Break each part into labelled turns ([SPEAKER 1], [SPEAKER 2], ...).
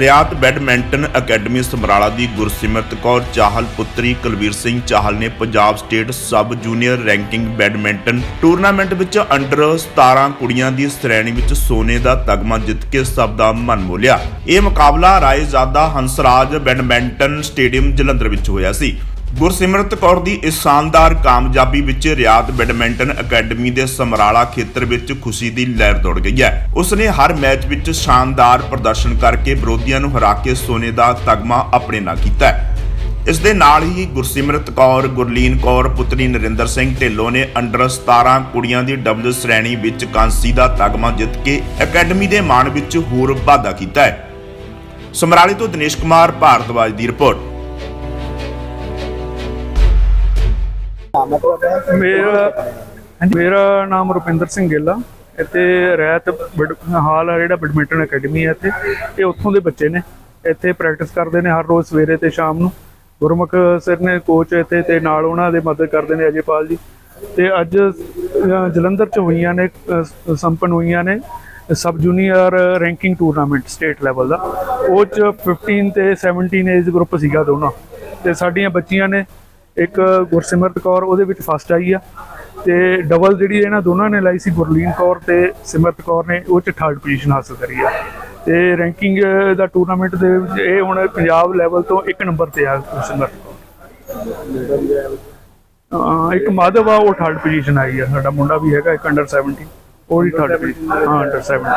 [SPEAKER 1] ਰਿਆਤ badminton academy Samrala ਦੀ ਗੁਰਸਿਮਰਤ ਕੌਰ ਚਾਹਲ ਪੁੱਤਰੀ ਕੁਲਵੀਰ ਸਿੰਘ ਚਾਹਲ ਨੇ Punjab state sub junior ranking badminton tournament ਵਿੱਚ ਅੰਡਰ 17 ਕੁੜੀਆਂ ਦੀ ਸ਼੍ਰੇਣੀ ਵਿੱਚ ਸੋਨੇ ਦਾ ਤਗਮਾ ਜਿੱਤ ਕੇ ਸਭ ਦਾ ਮਨ ਮੋਲਿਆ। ਇਹ ਮੁਕਾਬਲਾ ਰਾਏਜ਼ਾਦਾ ਹੰਸਰਾਜ ਬੈਡਮਿੰਟਨ ਸਟੇਡੀਅਮ ਜਲੰਧਰ ਵਿੱਚ ਹੋਇਆ ਸੀ। ਗੁਰਸਿਮਰਤ ਕੌਰ ਦੀ ਇਸ ਸ਼ਾਨਦਾਰ ਕਾਮਯਾਬੀ ਵਿੱਚ ਰਿਆਤ ਬੈਡਮਿੰਟਨ ਅਕੈਡਮੀ ਦੇ ਸਮਰਾਲਾ ਖੇਤਰ ਵਿੱਚ ਖੁਸ਼ੀ ਦੀ ਲਹਿਰ ਦੌੜ ਗਈ ਹੈ। ਉਸਨੇ ਹਰ ਮੈਚ ਵਿੱਚ ਸ਼ਾਨਦਾਰ ਪ੍ਰਦਰਸ਼ਨ ਕਰਕੇ ਵਿਰੋਧੀਆਂ ਨੂੰ ਹਰਾ ਕੇ ਸੋਨੇ ਦਾ ਤਗਮਾ ਆਪਣੇ ਨਾਂ ਕੀਤਾ ਹੈ। ਇਸ ਦੇ ਨਾਲ ਹੀ ਗੁਰਸਿਮਰਤ ਕੌਰ, ਗੁਰਲੀਨ ਕੌਰ, ਪੁੱਤਰੀ ਨਰਿੰਦਰ ਸਿੰਘ ਢਿੱਲੋਂ ਨੇ ਅੰਡਰ 17 ਕੁੜੀਆਂ ਦੀ ਡਬਲ ਸ਼੍ਰੇਣੀ ਵਿੱਚ ਕਾਂਸੀ ਦਾ ਤਗਮਾ ਜਿੱਤ ਕੇ ਅਕੈਡਮੀ ਦੇ ਮਾਣ ਵਿੱਚ ਹੋਰ ਵਾਧਾ ਕੀਤਾ ਹੈ। ਸਮਰਾਲੇ ਤੋਂ ਦਿਨੇਸ਼ ਕੁਮਾਰ, ਭਾਰਦਵਾਜ ਦੀ ਰਿਪੋਰਟ।
[SPEAKER 2] ਮੇਰਾ ਮੇਰਾ ਨਾਮ ਰੁਪਿੰਦਰ ਸਿੰਘ ਗਿੱਲ ਆ। ਇੱਥੇ ਰਹਿਤ ਬੈਡ- ਹਾਲ ਆ ਜਿਹੜਾ ਬੈਡਮਿੰਟਨ ਅਕੈਡਮੀ ਹੈ ਇੱਥੇ। ਇਹ ਉੱਥੋਂ ਦੇ ਬੱਚੇ ਨੇ। ਇੱਥੇ ਪ੍ਰੈਕਟਿਸ ਕਰਦੇ ਨੇ ਹਰ ਰੋਜ਼ ਸਵੇਰੇ ਤੇ ਸ਼ਾਮ ਨੂੰ। ਗੁਰਮੁਖ ਸਰ ਨੇ ਕੋਚ ਇੱਥੇ ਤੇ ਨਾਲ ਉਹਨਾਂ ਦੇ ਮਦਦ ਕਰਦੇ ਨੇ ਅਜੇਪਾਲ ਜੀ। ਤੇ ਅੱਜ ਜਲੰਧਰ ਚ ਹੋਈਆਂ ਨੇ ਸੰਪਨ ਹੋਈਆਂ ਨੇ sub junior ranking tournament state level ਦਾ। ਉਹ ਚ 15 ਤੇ 17 ਏਜ ਗਰੁੱਪ ਸੀਗਾ ਦੋਨਾਂ। ਤੇ ਸਾਡੀਆਂ ਬੱਚੀਆਂ ਨੇ ਇੱਕ ਗੁਰਸਿਮਰਤ ਕੌਰ, ਉਹਦੇ ਵਿੱਚ ਫਸਟ ਆਈ ਆ ਤੇ ਡਬਲ ਜਿਹੜੀ ਇਹਨਾਂ ਦੋਨਾਂ ਨੇ ਲਾਈ ਸੀ ਗੁਰਲੀਨ ਕੌਰ ਤੇ ਸਿਮਰਤ ਕੌਰ ਨੇ, ਉਹ ਚ ਥਰਡ ਪੋਜੀਸ਼ਨ ਹਾਸਲ ਕਰੀ ਆ। ਤੇ ਰੈਂਕਿੰਗ ਦਾ ਟੂਰਨਾਮੈਂਟ ਦੇ ਵਿੱਚ ਇਹ ਹੁਣ ਪੰਜਾਬ ਲੈਵਲ ਤੋਂ ਇੱਕ ਨੰਬਰ ਤੇ ਆ ਗੁਰਸਿਮਰਤ ਕੌਰ। ਇੱਕ ਮਾਧਵ ਆ, ਉਹ ਥਰਡ ਪੋਜੀਸ਼ਨ ਆਈ ਆ, ਸਾਡਾ ਮੁੰਡਾ ਵੀ ਹੈਗਾ ਇੱਕ ਅੰਡਰ 17 ਉਹ ਥਰਡ ਪੋਜੀਸ਼ਨ ਹਾਂ ਅੰਡਰ 17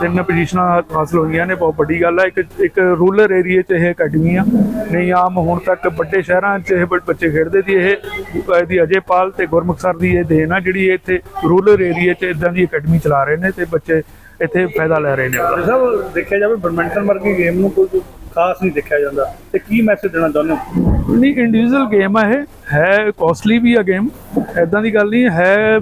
[SPEAKER 2] ਤਿੰਨ ਪੋਜੀਸ਼ਨਾਂ ਹਾਸਲ ਹੋਈਆਂ ਨੇ, ਬਹੁਤ ਵੱਡੀ ਗੱਲ ਆ। ਇੱਕ ਇੱਕ ਰੂਰਲ ਏਰੀਆ 'ਚ ਇਹ ਅਕੈਡਮੀ ਆ। ਨਹੀਂ, ਆਮ ਹੁਣ ਤੱਕ ਵੱਡੇ ਸ਼ਹਿਰਾਂ 'ਚ ਇਹ ਬੱਚੇ ਖੇਡਦੇ ਸੀ। ਇਹ, ਇਹਦੀ ਅਜੇਪਾਲ ਤੇ ਗੁਰਮੁਖ ਸਰ ਦੀ ਇਹ ਦੇਣ ਆ, ਜਿਹੜੀ ਇਹ ਇੱਥੇ ਰੂਰਲ ਏਰੀਆ 'ਚ ਇਦਾਂ ਦੀ ਅਕੈਡਮੀ ਚਲਾ ਰਹੇ ਨੇ ਤੇ ਬੱਚੇ ਇੱਥੇ ਫਾਇਦਾ ਲੈ ਰਹੇ ਨੇ। ਉਹਦਾ
[SPEAKER 3] ਦੇਖਿਆ ਜਾਵੇ ਬੈਡਮਿੰਟਨ ਵਰਗੀ ਗੇਮ ਨੂੰ ਕੋਈ ਖਾਸ ਨਹੀਂ ਦੇਖਿਆ ਜਾਂਦਾ। ਤੇ ਕੀ ਮੈਸੇਜ ਦੇਣਾ ਚਾਹੁੰਦੇ ਹੋ?
[SPEAKER 2] ਨਹੀਂ ਇੰਡੀਵਿਜੂਅਲ ਗੇਮ ਆ ਇਹ। ਹੈ ਕੋਸਟਲੀ ਵੀ ਆ ਗੇਮ ਐਦਾਂ ਦੀ ਗੱਲ ਨਹੀਂ, ਹੈ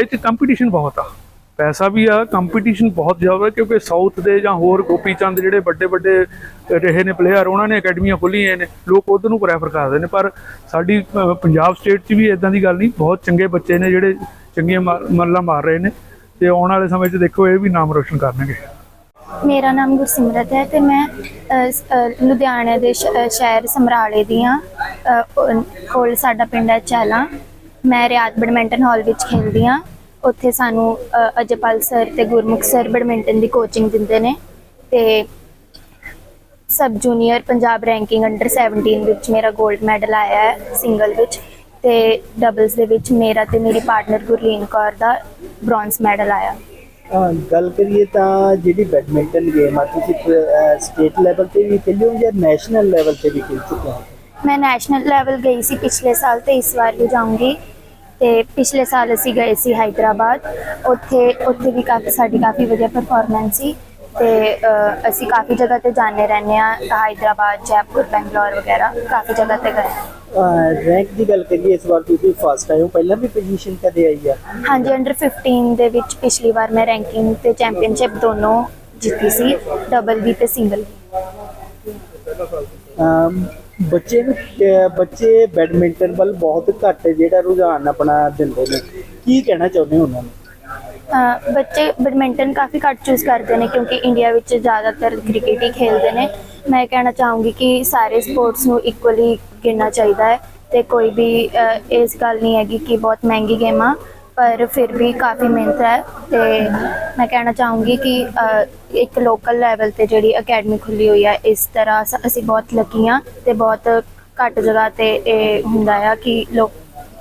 [SPEAKER 2] ਇਹ ਚ ਕੰਪੀਟੀਸ਼ਨ ਬਹੁਤ ਆ। ਪੈਸਾ ਵੀ ਆ ਕੰਪੀਟੀਸ਼ਨ ਬਹੁਤ ਜ਼ਿਆਦਾ ਕਿਉਂਕਿ ਸਾਊਥ ਦੇ ਜਾਂ ਹੋਰ ਗੋਪੀ ਚੰਦ ਜਿਹੜੇ ਵੱਡੇ ਵੱਡੇ ਰਹੇ ਨੇ ਪਲੇਅਰ ਉਹਨਾਂ ਨੇ ਅਕੈਡਮੀਆਂ ਖੋਲੀਆਂ ਨੇ। ਲੋਕ ਉਧਰ ਨੂੰ ਪ੍ਰੈਫਰ ਕਰਦੇ ਨੇ। ਪਰ ਸਾਡੀ ਪੰਜਾਬ ਸਟੇਟ 'ਚ ਵੀ ਐਦਾਂ ਦੀ ਗੱਲ ਨਹੀਂ। ਬਹੁਤ ਚੰਗੇ ਬੱਚੇ ਨੇ ਜਿਹੜੇ ਚੰਗੀਆਂ ਮਾਰ- ਮੱਲਾਂ ਮਾਰ ਰਹੇ ਨੇ। ਤੇ ਆਉਣ ਵਾਲੇ ਸਮੇਂ 'ਚ ਦੇਖੋ, ਇਹ ਵੀ ਨਾਮ ਰੋਸ਼ਨ ਕਰਨਗੇ।
[SPEAKER 4] ਮੇਰਾ ਨਾਮ ਗੁਰਸਿਮਰਤ ਹੈ ਤੇ ਮੈਂ ਲੁਧਿਆਣੇ ਦੇ ਸ਼ਹਿਰ ਸਮਰਾਲੇ ਦੀ ਹਾਂ। ਕੋਲ ਸਾਡਾ ਪਿੰਡ ਹੈ ਚੈਲਾ। ਮੈਂ ਰਿਆਤ ਬੈਡਮਿੰਟਨ ਹਾਲ ਵਿੱਚ ਖੇਡਦੀ ਹਾਂ। ਉੱਥੇ ਸਾਨੂੰ ਅ, ਅਜੇਪਾਲ ਸਰ ਤੇ ਗੁਰਮੁਖ ਸਰ ਬੈਡਮਿੰਟਨ ਦੀ ਕੋਚਿੰਗ ਦਿੰਦੇ ਨੇ ਤੇ sub junior Punjab ranking under 17 ਵਿੱਚ ਮੇਰਾ 골ਡ ਮੈਡਲ ਆਇਆ ਹੈ ਸਿੰਗਲ ਵਿੱਚ ਤੇ ਡਬਲਸ ਦੇ ਵਿੱਚ ਮੇਰਾ ਤੇ ਮੇਰੀ ਪਾਰਟਨਰ ਗੁਰਲੀਨ ਕੌਰ ਦਾ ਬ੍ਰੌਂਜ਼ ਮੈਡਲ ਆਇਆ।
[SPEAKER 5] ਗੱਲ ਕਰੀਏ ਤਾਂ ਜਿਹੜੀ ਬੈਡਮਿੰਟਨ ਗੇਮ ਆ, ਤੁਸੀਂ ਸਟੇਟ ਲੈਵਲ ਤੇ ਵੀ ਖੇਲੀ ਹੋ ਜਾਂ ਨੈਸ਼ਨਲ ਲੈਵਲ ਤੇ ਵੀ ਖੇਲ ਚੁੱਕੇ ਹੋ?
[SPEAKER 4] ਮੈਂ ਨੈਸ਼ਨਲ ਲੈਵਲ ਗਈ ਸੀ ਪਿਛਲੇ ਸਾਲ ਤੇ ਇਸ ਵਾਰ ਵੀ ਜਾਊਂਗੀ। ਤੇ ਪਿਛਲੇ ਸਾਲ ਅਸੀਂ ਗਏ ਸੀ ਹਾਈਦਰਾਬਾਦ ਉੱਥੇ ਉੱਥੇ ਵੀ ਕਾਫੀ, ਸਾਡੀ ਕਾਫੀ ਵਧੀਆ ਪਰਫਾਰਮੈਂਸ ਸੀ। ਤੇ ਅ, ਅਸੀਂ ਕਾਫੀ ਜਗ੍ਹਾ ਤੇ ਜਾਣੇ ਰਹਿੰਦੇ ਆ ਹਾਈਦਰਾਬਾਦ ਜੈਪੁਰ ਬੈਂਗਲੌਰ ਵਗੈਰਾ ਕਾਫੀ ਜਗ੍ਹਾ ਤੇ ਗਏ।
[SPEAKER 5] ਰੈਂਕ ਦੀ ਗੱਲ ਕਰੀਏ ਇਸ ਵਾਰ ਤੁਸੀਂ ਫਸਟ ਆਏ ਹੋ। ਪਹਿਲਾਂ ਵੀ ਪੋਜੀਸ਼ਨ ਕਦੇ ਆਈ ਆ?
[SPEAKER 4] ਹਾਂਜੀ ਅੰਡਰ 15 ਦੇ ਵਿੱਚ ਪਿਛਲੀ ਵਾਰ ਮੈਂ ਰੈਂਕਿੰਗ ਤੇ ਚੈਂਪੀਅਨਸ਼ਿਪ ਦੋਨੋਂ ਜਿੱਤੀ ਸੀ ਡਬਲ ਵੀ ਤੇ ਸਿੰਗਲ
[SPEAKER 5] ਅਮ, ਬੱਚੇ ਨੂੰ ਅਹ, ਬੱਚੇ ਬੈਡਮਿੰਟਨ ਵੱਲ ਬਹੁਤ ਘੱਟ ਜਿਹੜਾ ਰੁਝਾਨ ਆਪਣਾ ਦਿੰਦੇ ਨੇ। ਕੀ ਕਹਿਣਾ ਚਾਹੁੰਦੇ ਹੋ ਉਹਨਾਂ ਨੂੰ?
[SPEAKER 4] ਬੱਚੇ ਬੈਡਮਿੰਟਨ ਕਾਫੀ ਘੱਟ ਚੂਜ਼ ਕਰਦੇ ਨੇ ਕਿਉਂਕਿ ਇੰਡੀਆ ਵਿੱਚ ਜ਼ਿਆਦਾਤਰ ਕ੍ਰਿਕਟ ਹੀ ਖੇਡਦੇ ਨੇ। ਮੈਂ ਕਹਿਣਾ ਚਾਹੂੰਗੀ ਕਿ ਸਾਰੇ ਸਪੋਰਟਸ ਨੂੰ ਇਕੁਅਲੀ ਗਿਣਨਾ ਚਾਹੀਦਾ ਹੈ ਤੇ ਕੋਈ ਵੀ ਇਸ ਗੱਲ ਨਹੀਂ ਹੈਗੀ ਕਿ ਬਹੁਤ ਮਹਿੰਗੀ ਗੇਮ ਆ ਪਰ ਫਿਰ ਵੀ ਕਾਫੀ ਮਿਹਨਤ ਹੈ ਤੇ ਮੈਂ ਕਹਿਣਾ ਚਾਹੂੰਗੀ ਕਿ ਇੱਕ ਲੋਕਲ ਲੈਵਲ ਤੇ ਜਿਹੜੀ ਅਕੈਡਮੀ ਖੁੱਲੀ ਹੋਈ ਹੈ, ਇਸ ਤਰ੍ਹਾਂ ਸ- ਅਸੀਂ ਬਹੁਤ ਲੱਕੀ ਹਾਂ ਤੇ ਬਹੁਤ ਘੱਟ ਜਗ੍ਹਾ ਤੇ ਇਹ ਹੁੰਦਾ ਆ ਕਿ ਲੋਕ,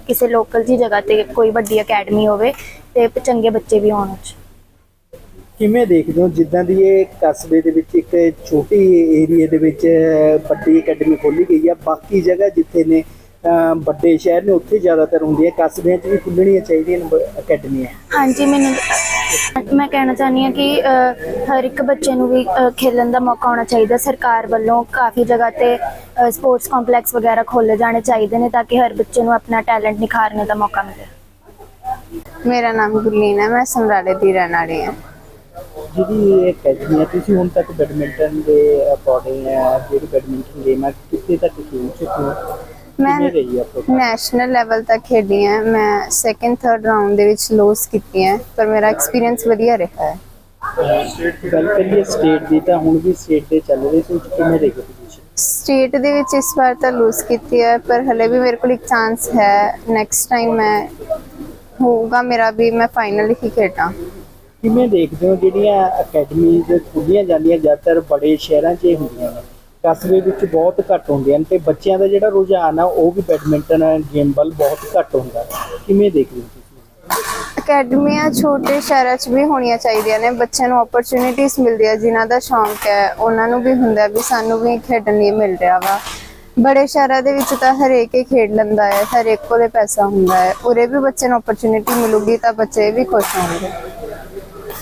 [SPEAKER 4] ਕਿਸੇ ਲੋਕਲ ਜੀ ਜਗ੍ਹਾ ਤੇ ਕੋਈ ਵੱਡੀ ਅਕੈਡਮੀ ਹੋਵੇ ਤੇ ਚੰਗੇ ਬੱਚੇ ਵੀ ਉਹ 'ਚ
[SPEAKER 5] ਕਿਵੇਂ ਦੇਖਦੇ ਹੋ? ਜਿੱਦਾਂ ਦੀ ਇਹ ਕਸਬੇ ਦੇ ਵਿੱਚ ਇੱਕ ਛੋਟੀ ਏਰੀਆ ਦੇ ਵਿੱਚ ਵੱਡੀ ਅਕੈਡਮੀ ਖੋਲੀ ਗਈ ਆ। ਬਾਕੀ ਜਗ੍ਹਾ ਜਿੱਥੇ ਨੇ ਵੱਡੇ ਸ਼ਹਿਰ ਨੇ ਉੱਥੇ ਜ਼ਿਆਦਾਤਰ ਹੁੰਦੀਆਂ ਕਸਬਿਆਂ 'ਚ ਵੀ ਖੁੱਲਣੀਆਂ ਚਾਹੀਦੀਆਂ ਅਕੈਡਮੀਆਂ
[SPEAKER 4] ਹਾਂਜੀ ਮੈਨੂੰ ਮੈਂ ਕਹਿਣਾ ਚਾਹੁੰਦੀ ਹਾਂ ਕਿ ਹਰ ਇੱਕ ਬੱਚੇ ਨੂੰ ਵੀ ਖੇਲਣ ਦਾ ਮੌਕਾ ਹੋਣਾ ਚਾਹੀਦਾ। ਸਰਕਾਰ ਵੱਲੋਂ ਕਾਫੀ ਜਗ੍ਹਾ ਤੇ ਸਪੋਰਟਸ ਕੰਪਲੈਕਸ ਵਗੈਰਾ ਖੋਲੇ ਜਾਣੇ ਚਾਹੀਦੇ ਨੇ ਤਾਂ ਕਿ ਹਰ ਬੱਚੇ ਨੂੰ ਆਪਣਾ ਟੈਲੈਂਟ ਨਿਖਾਰਨੇ ਦਾ ਮੌਕਾ ਮਿਲੇ।
[SPEAKER 6] ਮੇਰਾ ਨਾਮ ਗੁਰਲੀਨ ਹੈ ਮੈਂ ਸਮਰਾਲੇ ਦੀ ਰਹਿਣ ਵਾਲੀ ਹਾਂ।
[SPEAKER 5] ਜਿਹੜੀ ਇਹ ਅਕੈਡਮੀ ਹੈ ਤੁਸੀਂ ਹੁਣ ਤੱਕ ਬੈਡਮਿੰਟਨ ਦੇ ਅਕੋਰਡਿੰਗ ਜਿਹੜੀ ਬੈਡਮਿੰਟਨ ਗੇਮ ਹੈ ਕਿੱਥੇ ਤੱਕ ਖੇਡ ਚੁੱਕੇ ਹੋ?
[SPEAKER 6] ਮੈਂ ਨੈਸ਼ਨਲ ਲੈਵਲ ਤੱਕ ਖੇਡੀ ਹਾਂ। ਮੈਂ ਸੈਕੰਡ ਥਰਡ ਰਾਉਂਡ ਦੇ ਵਿੱਚ ਲੋਸ ਕੀਤੀ ਹੈ ਪਰ ਮੇਰਾ ਐਕਸਪੀਰੀਅੰਸ ਵਧੀਆ ਰਿਹਾ ਹੈ।
[SPEAKER 5] ਗੱਲ ਕਰੀਏ ਸਟੇਟ ਦੀ ਤਾਂ ਹੁਣ ਵੀ ਸਟੇਟ ਦੇ ਚੱਲ ਰਹੇ ਸੀ ਕਿਵੇਂ ਤੁਸੀਂ
[SPEAKER 6] ਸਟੇਟ ਦੇ ਵਿੱਚ ਇਸ ਵਾਰ ਤਾਂ ਲੂਜ਼ ਕੀਤੀ ਹੈ ਪਰ ਹਲੇ ਵੀ ਮੇਰੇ ਕੋਲ ਇੱਕ ਚਾਂਸ ਹੈ। ਨੈਕਸਟ ਟਾਈਮ ਮੈਂ ਹੋਊਗਾ ਮੇਰਾ ਵੀ ਮੈਂ ਫਾਈਨਲ ਹੀ ਖੇਡਾਂ।
[SPEAKER 5] ਕਿਵੇਂ ਦੇਖਦੇ ਹੋ ਜਿਹੜੀਆਂ ਅਕੈਡਮੀਜ਼ ਖੁੱਲੀਆਂ ਜਾਂਦੀਆਂ ਜ਼ਿਆਦਾਤਰ ਬੜੇ ਸ਼ਹਿਰਾਂ 'ਚ ਹੁੰਦੀਆਂ ਨੇ? ਕਸਬੇ ਵਿੱਚ ਬਹੁਤ ਘੱਟ ਹੁੰਦੀਆਂ ਨੇ ਤੇ ਬੱਚਿਆਂ ਦਾ ਜਿਹੜਾ ਰੁਝਾਨ ਆ ਉਹ ਵੀ ਬੈਡਮਿੰਟਨ ਗੇਮ ਵੱਲ ਬਹੁਤ ਘੱਟ ਹੁੰਦਾ। ਕਿਵੇਂ ਦੇਖਦੇ ਹੋ
[SPEAKER 6] ਅਕੈਡਮੀਆਂ ਛੋਟੇ ਸ਼ਹਿਰਾਂ 'ਚ ਵੀ ਹੋਣੀਆਂ ਚਾਹੀਦੀਆਂ ਨੇ। ਬੱਚਿਆਂ ਨੂੰ ਓਪਰਚ्युनिटीज ਮਿਲਦੀ ਹੈ ਜਿਨ੍ਹਾਂ ਦਾ ਸ਼ੌਂਕ ਹੈ ਉਹਨਾਂ ਨੂੰ ਵੀ ਹੁੰਦਾ ਵੀ ਸਾਨੂੰ ਵੀ ਖੇਡਣ ਲਈ ਮਿਲ ਰਿਹਾ ਵਾ। ਬੜੇ ਸ਼ਹਿਰਾਂ ਦੇ ਵਿੱਚ ਤਾਂ ਹਰੇਕ ਹੀ ਖੇਡ ਲੈਂਦਾ ਹੈ, ਹਰੇਕ ਕੋਲੇ ਪੈਸਾ ਹੁੰਦਾ ਹੈ। ਉਰੇ ਵੀ ਬੱਚੇ ਨੂੰ ਓਪਰਚੁਨਿਟੀ ਮਿਲੂਗੀ ਤਾਂ ਬੱਚੇ ਵੀ ਖੁਸ਼ ਹੋਣਗੇ।